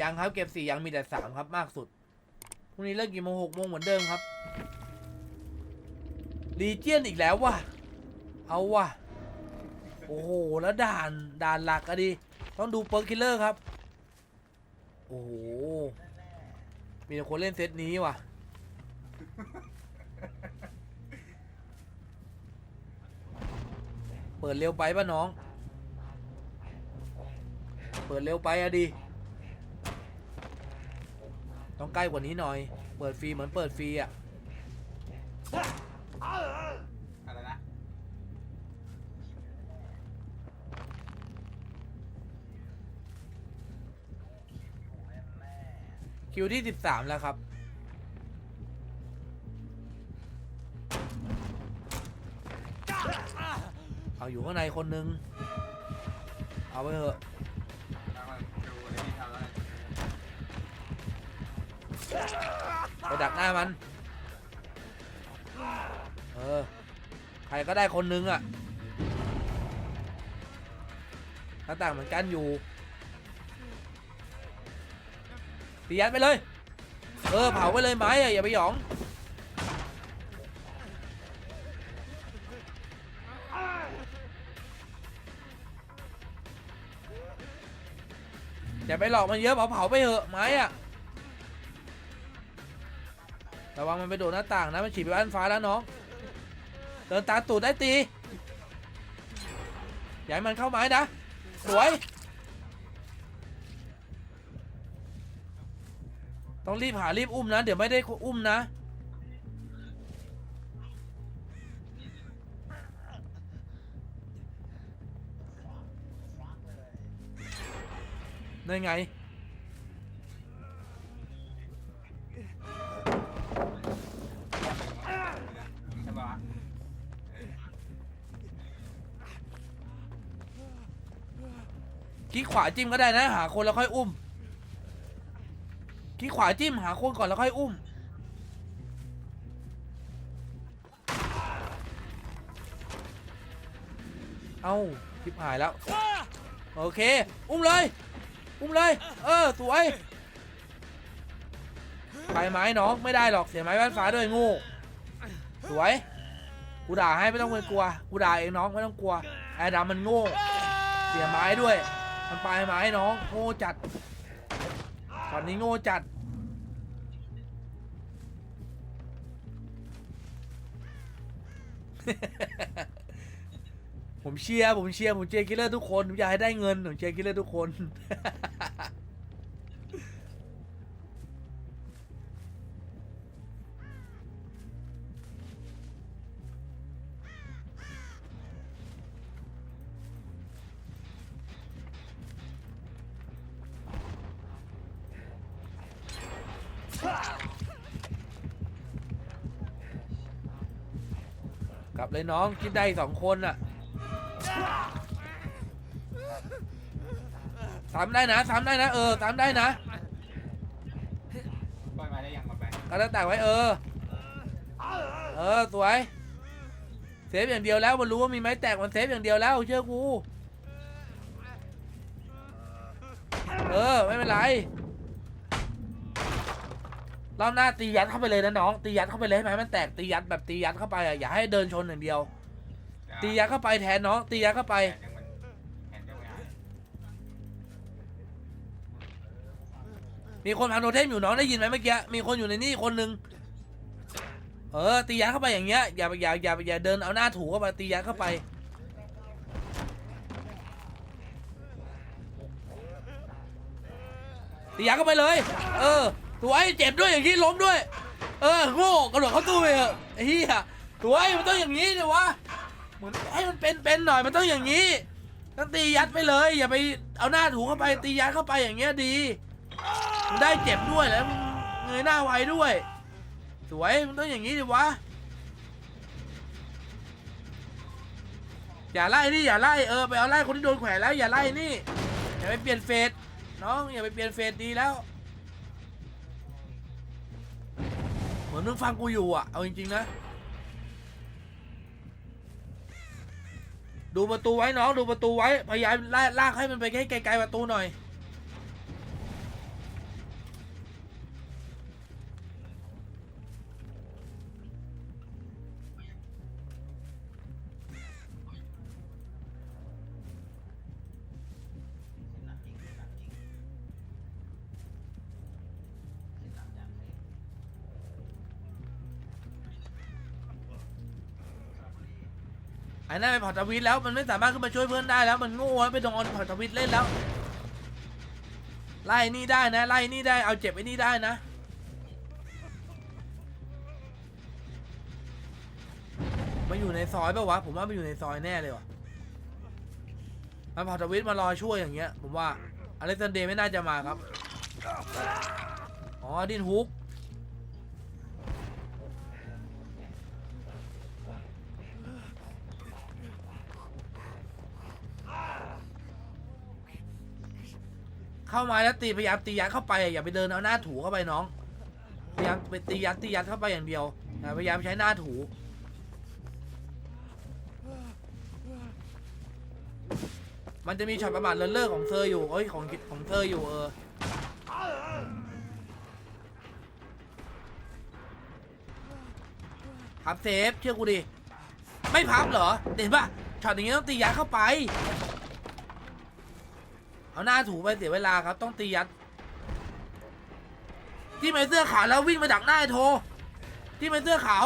ยังครับ เก็บสี่ยังมีแต่สามครับมากสุดพรุ่งนี้เลิกกี่โมงหกโมงเหมือนเดิมครับลีเจียนอีกแล้ววะเอาวะโอ้โห แล้วด่านด่านหลักอะดิ ต้องดูเปิร์คิลเลอร์ครับ โอ้โห มีแต่คนเล่นเซตนี้ว่ะ เปิดเร็วไปป่ะน้อง เปิดเร็วไปอะดิ ต้องใกล้กว่านี้หน่อย เปิดฟรีเหมือนเปิดฟรีอะอะไรนะคิวที่สิบสามแล้วครับ เอาอยู่ข้างในคนนึง เอาไปเถอะ ไปดักหน้ามัน เออ ใครก็ได้คนนึงอะหน้าต่างเหมือนกันอยู่ตียัดไปเลย เออ เผาไปเลยไม้อะอย่าไปหยอง อย่าไปหลอกมันเยอะเผาเผาไปเถอะไม้อะ ระวังมันไปโดดหน้าต่างนะมันฉีดไปบ้านฟ้าแล้วน้องเดินตามตูดได้ตีอย่าให้มันเข้าไม้นะสวย ต้องรีบหารีบอุ้มนะ เดี๋ยวไม่ได้อุ้มนะนั่นไง คลิกขวาจิ้มก็ได้นะ หาคนแล้วค่อยอุ้มคลิกขวาจิ้มหาคนก่อนแล้วค่อยอุ้ม เอ้าคลิปหายแล้ว โอเค อุ้มเลย อุ้มเลย เออ สวย ไปไม้น้อง ไม่ได้หรอก เสียไม้บ้านฟ้าด้วยงู สวย กูด่าให้ไม่ต้องกลัว กูด่าเองน้องไม่ต้องกลัว ไอ้ดำมันโง่ เสียไม้ด้วย มันปลายไม้น้องโง่จัดตอนนี้โง่จัด ผมเชียร์ผมเชียร์ผมเชียร์คิลเลอร์ทุกคนผมอยากให้ได้เงินผมเชียร์คิลเลอร์ทุกคน กลับเลยน้องคิดได้สองคนอะสามได้นะสามได้นะ เออสามได้นะปล่อยมาได้ยังหมดไปกระดาษต่างไว้เออ เออสวย เซฟอย่างเดียวแล้วมันรู้ว่ามีไม้แตกมันเซฟอย่างเดียวแล้วเชื่อกู เออไม่เป็นไร รอบหน้าตียัดเข้าไปเลยนะน้องตียัดเข้าไปเลยให้ไม้มันแตกตียัดแบบตียัดเข้าไปอะอย่าให้เดินชนอย่างเดียว ตียัดเข้าไปแทนน้องตียัดเข้าไปแผนยังมันแผนยังไม่หายมีคนพันโทเทมอยู่น้องได้ยินไหมเมื่อกี้มีคนอยู่ในนี่คนหนึ่งเออตียัดเข้าไปอย่างเงี้ยอย่าอย่าอย่าอย่าเดินเอาหน้าถูเข้าไปตียัดเข้าไปตียัดเข้าไปเลย เออ สวยเจ็บด้วยอย่างนี้ล้มด้วย เออโง่กระโดดเข้าตู้ไปเถอะไอ้เหี้ยสวยมันต้องอย่างนี้เลยวะเหมือนให้มันเป็นเป็นหน่อยมันต้องอย่างนี้ต้องตียัดไปเลย อย่าไปเอาหน้าถูเข้าไปตียัดเข้าไปอย่างเงี้ยดีมึงได้เจ็บด้วยแล้วเงยหน้าไวด้วย สวยมึงต้องอย่างนี้ดิวะอย่าไล่นี่อย่าไล่เออไปเอาไล่คนที่โดนแขวนแล้วอย่าไล่นี่อย่าไปเปลี่ยนเฟสน้องอย่าไปเปลี่ยนเฟสดีแล้ว อนมึงฟังกูอยู่อะ เอาจริงๆนะ ดูประตูไว้น้อง ดูประตูไว้ พยายามลากให้มันไปใกล้ไกลๆประตูหน่อย ไอ้นั่นไปเผาทวิตแล้วมันไม่สามารถขึ้นมาช่วยเพื่อนได้แล้วมันโง่แล้วไปโดนเผาทวิตเล่นแล้ว ไล่นี่ได้นะ ไล่นี่ได้เอาเจ็บไอ้นี่ได้นะมาอยู่ในซอยปะวะผมว่ามันอยู่ในซอยแน่เลยวะมันเผาทวิตมารอช่วยอย่างเงี้ย ผมว่าอเล็กซานเดร์ไม่น่าจะมาครับอ๋อดินฮุกามาแล้วตีพยายามตียัดเข้าไปอย่าไปเดินเอาหน้าถูเข้าไปน้องพยายามไปตียัดตียัดเข้าไปอย่างเดียวพยายามใช้หน้าถูมันจะมีช็อตประมาทเลินเล่อของเธออยู่เอ้ยของของเธออยู่เออพับเซฟเชื่อกูดิ ไม่พับเหรอ เห็นปะช็อตอย่างงี้ต้องตียัดเข้าไป เอาหน้าถูไปเสียเวลาครับ ต้องตียัดที่เป็นเสื้อขาวแล้ววิ่งมาดักหน้าไอ้โท ที่เป็นเสื้อขาว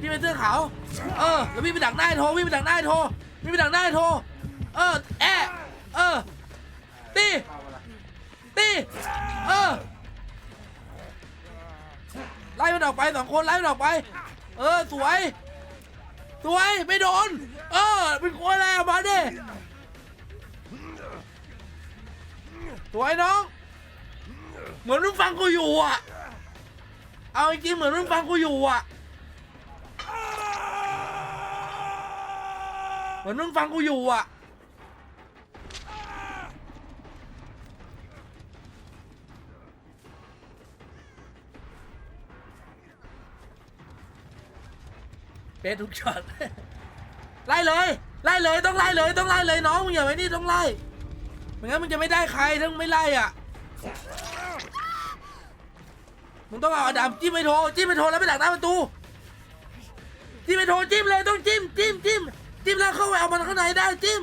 ที่เป็นเสื้อขาว เออ แล้ววิ่งไปดักหน้าไอ้โทวิ่งไปดักหน้าไอ้โทวิ่งไปดักหน้าไอ้โท เออ แอะเออ ตี้ตี เออ ไล่มันออกไปสองคนไล่มันออกไป เออ สวย สวย ไม่โดน เออ เป็นคนแล้วมาดิ สวยน้อง เหมือนมึงฟังกูอยู่อะ เอาจริงเหมือนมึงฟังกูอยู่อะ เหมือนมึงฟังกูอยู่อะ เป๊ะทุกช็อต ไล่เลย ไล่เลย ต้องไล่เลย ต้องไล่เลยน้องมึงอย่าไว้นี่ต้องไล่ ไม่งั้นมึงจะไม่ได้ใครถ้ามึงไม่ไล่อะ มึงต้องเอาอดัมจิ้มไปโทรจิ้มไปโทรแล้วไปดักหน้าประตู จิ้มไปโทรจิ้มเลยต้องจิ้มจิ้มจิ้มจิ้มแล้วเข้าไปเอามันข้างในได้จิ้ม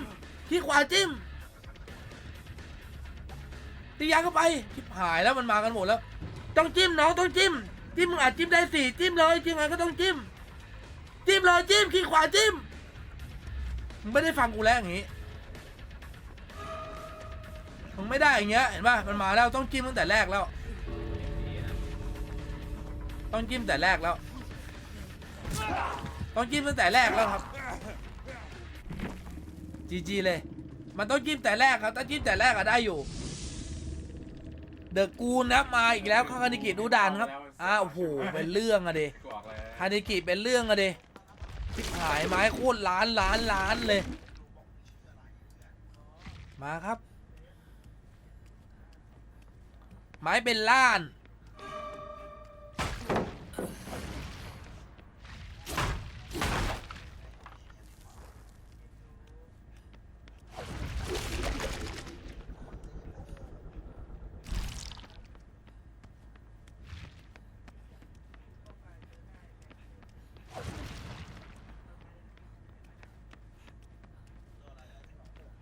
ที่ขวาจิ้มตียางเข้าไปชิบหายแล้วมันมากันหมดแล้ว ต้องจิ้มน้องต้องจิ้ม จิ้มมึงอาจจิ้มได้สี่จิ้มเลยจิ้มไงก็ต้องจิ้ม จิ้มเลยจิ้มขี้ขวาจิ้มมึงไม่ได้ฟังกูแล้วอย่างงี้ มึงไม่ได้อย่างเงี้ยเห็นป่ะมันมาแล้วต้องจิ้มตั้งแต่แรกแล้ว ต้องจิ้มแต่แรกแล้ว ต้องจิ้มตั้งแต่แรกแล้วครับจีจีเลย มันต้องจิ้มแต่แรกครับถ้าจิ้มแต่แรกอะได้อยู่ เดอะกูนนะมาอีกแล้วคานิกิดูดานครับอ้าวโอ้โหเป็นเรื่องอะเดคานิกิเป็นเรื่องอะเดชิบหายไม้โคตรล้านล้านล้านเลย มาครับ ไม้เป็นล้าน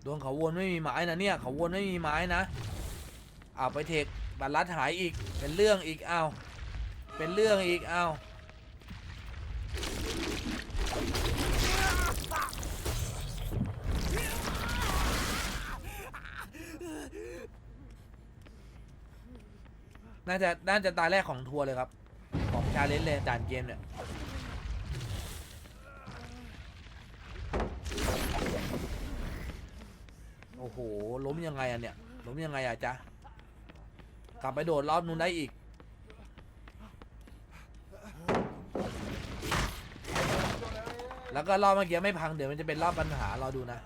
ดวงเขาวนไม่มีไม้นะเนี่ย เขาวนไม่มีไม้นะ เอาไปเทค บัตรลัดหายอีก เป็นเรื่องอีก เอาเป็นเรื่องอีก เอาน่าจะ น่าจะตาแรกของทัวร์เลยครับ ของชาเลนจ์เลยด่านเกมเนี่ย โอ้โห ล้มยังไงอะเนี่ย ล้มยังไงอะจ๊ะ กลับไปโดดรอบนู้นได้อีก แล้วก็รอบเมื่อกี้ไม่พังเดี๋ยวมันจะเป็นรอบปัญหารอดูนะ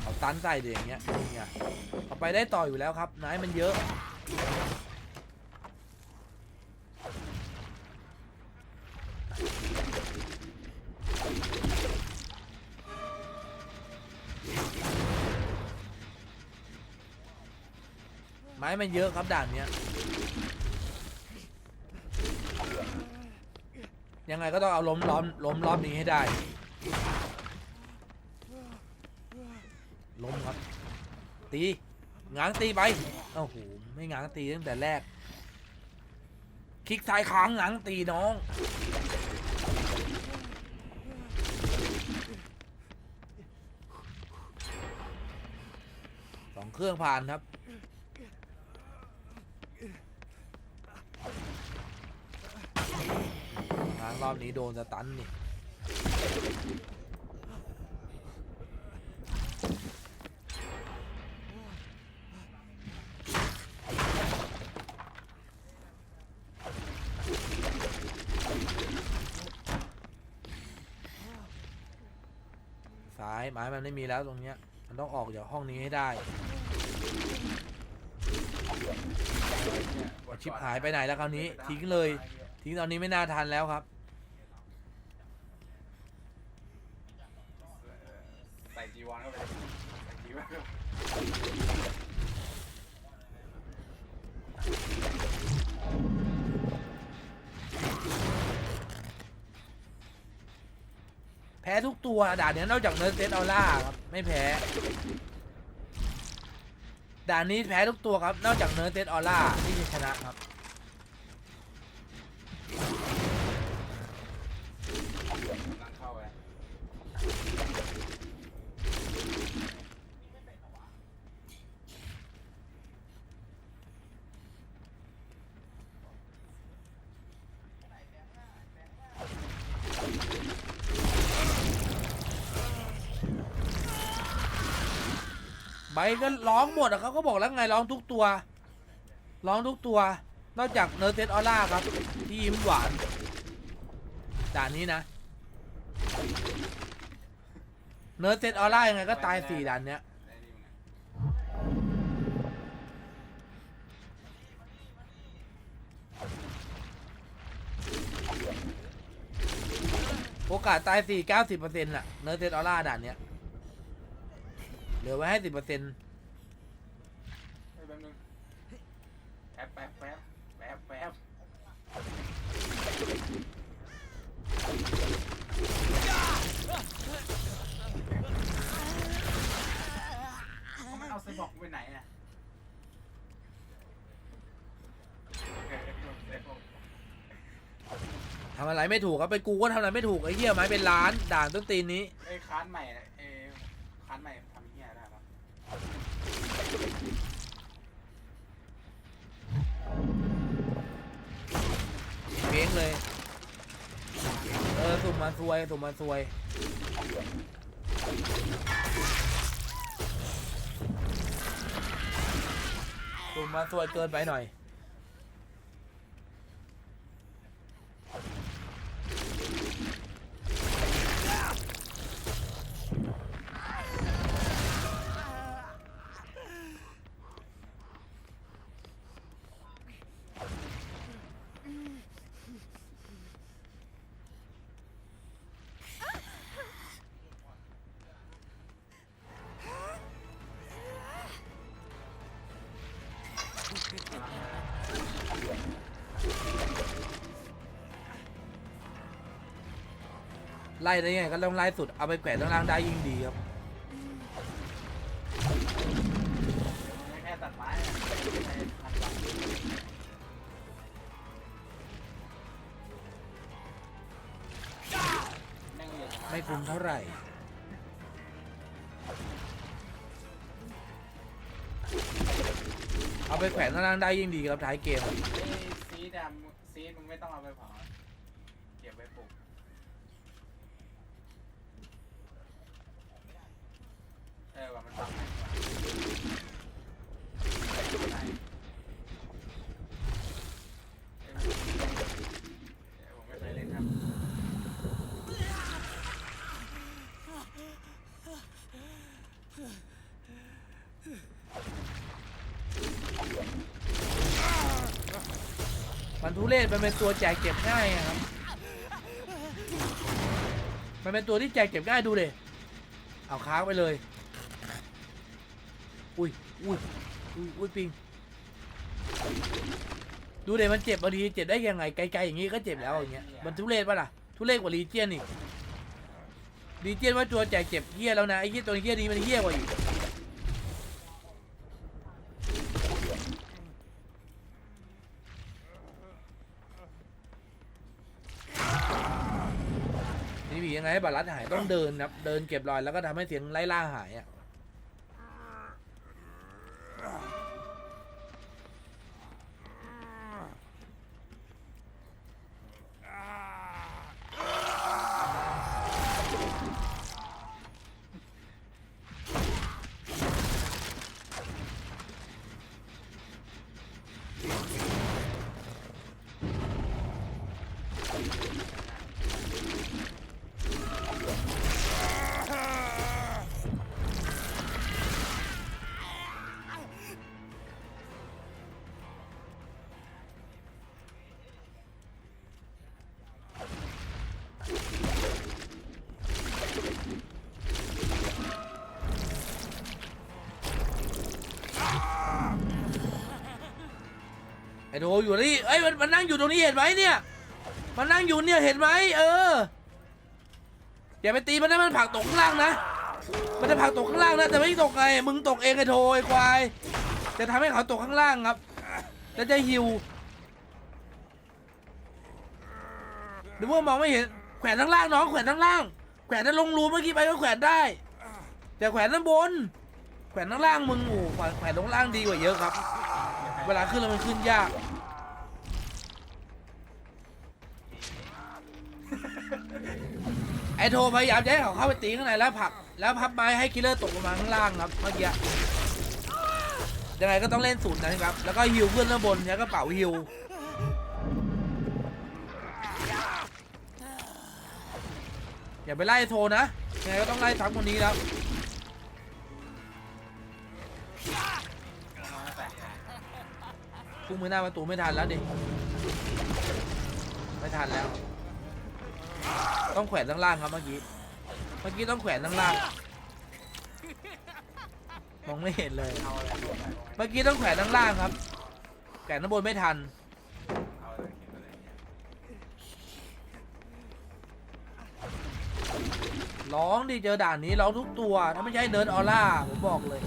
เขาตันใส่เดี๋ยวอย่างเงี้ยเนี่ยเอาไปได้ต่ออยู่แล้วครับนายมันเยอะ ม้มันเยอะครับด่านเนี้ย ยังไงก็ต้องเอาล้มล้อมล้มรอบนี้ให้ได้ ล้มครับ ตีง้างตีไปโอ้โหไม่ง้างตีตั้งแต่แรก คลิกซ้ายค้างง้างตีน้องสองเครื่องผ่านครับ รอบนี้โดนสตันนี่ซ้ายไม้มันไม่มีแล้วตรงเนี้ย มันต้องออกจากห้องนี้ให้ได้ชิบหายไปไหนแล้วคราวนี้ทิ้งเลย ทิ้งตอนนี้ไม่น่าทันแล้วครับ พ้ทุกตัวด่านเนี้ยนอกจากเนิร์ดเซตออร่าครับไม่แพ้ ด่านนี้แพ้ทุกตัวครับ นอกจากเนิร์ดเซตออร่าที่ชนะครับ กำลังเข้าไป ใบก็ร้องหมดอะเขาก็บอกแล้วไงร้องทุกตัว ร้องทุกตัว นอกจากเนอร์เซตออร่าครับ ที่ยิ้มหวานด่านนี้นะ เนอร์เซตออร่ายังไงก็ตายสี่ด่านเนี้ย โอกาสตายสี่เก้าสิบเปอร์เซ็นต์ะเนอร์เซตออร่าด่านเนี้ย เหลือไว้ให้สิบเปอร์เซ็นต์เฮ้ยแป๊บนึงแป๊บแป๊บแป๊บแป๊บแป๊บเอามันเอาไซบอร์กไปไหนอะเออเดี๋ยวผมทำอะไรไม่ถูกครับเป็นกูก็ทำอะไรไม่ถูกไอ้เหี้ยไม้เป็นล้านด่านต้นตีนนี้เอ้ยค้านใหม่นะเอ้ยค้านใหม่ มาซวยสมมาซวยสมมาซวยเกินไปหน่อย ไล่ได้ไงก็ต้องไล่สุดเอาไปแขวนข้างล่างได้ยิ่งดีครับไม่แค่ตัดไม้ไม่กลุ้มเท่าไหร่เอาไปแขวนข้างล่างได้ยิ่งดีครับท้ายเกมอะเอ้ยซีดอะมึงซีมึงไม่ต้องเอาไปเผาเก็บไว้ปลูกเออว่ามันฟังไหนผมไม่เคยเล่นครับมันทุเรศมันเป็นตัวแจกเก็บง่ายอะครับ มันเป็นตัวที่แจกเก็บง่ายดูเลยเอาค้างไปเลย อุ้ยอุ้ยอุ้ยปิง ดูเดี๋ยวมันเจ็บบางทีเจ็บได้ยังไงไกลๆอย่างงี้ก็เจ็บแล้วอย่างเงี้ยมันทุเรศปะล่ะทุเรศกว่าลีเจียนอีกลีเจียนว่าตัวแจกเจ็บเฮี้ยแล้วนะไอ้เฮี้ยตัวเฮี้ยนี้มันเฮี้ยกว่าอีกนี่มียังไงให้บัตรลัดหายต้องเดินครับเดินเก็บรอยแล้วก็ทำให้เสียงไล่ล่าหายอะ โดอยู่นี่เอ้ยมันมันนั่งอยู่ตรงนี้เห็นไหมเนี่ย มันนั่งอยู่เนี่ยเห็นไหมเอออย่าไปตีมันนะมันผลักตกข้างล่างนะ มันจะผลักตกข้างล่างนะแต่ไม่ตกไงมึงตกเองไอ้โทไอ้ควายจะทำให้เขาตกข้างล่างครับแล้วจะหิวหรือว่ามองไม่เห็นแขวนข้างล่างน้องแขวนข้างล่าง แขวนด้านลงรูเมื่อกี้ไปก็แขวนได้แต่แขวนด้านบน แขวนข้างล่างมึงโอ้แขวนขวนลงล่างดีกว่าเยอะครับ เวลาขึ้นแล้วมันขึ้นยาก ไอโทรพยายามจะให้เขาเข้าไปตีข้างในแล้วผลัก แล้วพับไม้ให้คิลเลอร์ตกลงมาข้างล่างครับเมื่อกี้ยังไงก็ต้องเล่นสูตรนะครับ แล้วก็ฮิวเพื่อนด้านบนใช้กระเป๋าฮิวอย่าไปไล่โทนะยังไงก็ต้องไล่ทับคนนี้แล้วมาแตกพุ่งมือหน้าประตูไม่ทันแล้วดิ ไม่ทันแล้ว ต้องแขวนข้างล่างครับเมื่อกี้ เมื่อกี้ต้องแขวนข้างล่าง มองไม่เห็นเลย เมื่อกี้ต้องแขวนข้างล่างครับ แขวนข้างบนไม่ทัน ร้องดิเจอด่านนี้ร้องทุกตัว ถ้าไม่ใช่เนิร์ดออร่าผมบอกเลย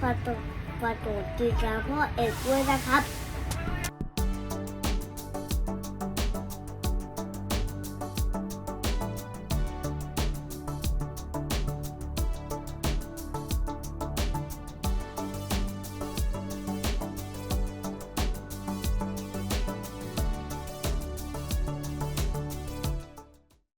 ฝากกดฝากกดติดตามพ่อเอกด้วยนะครับ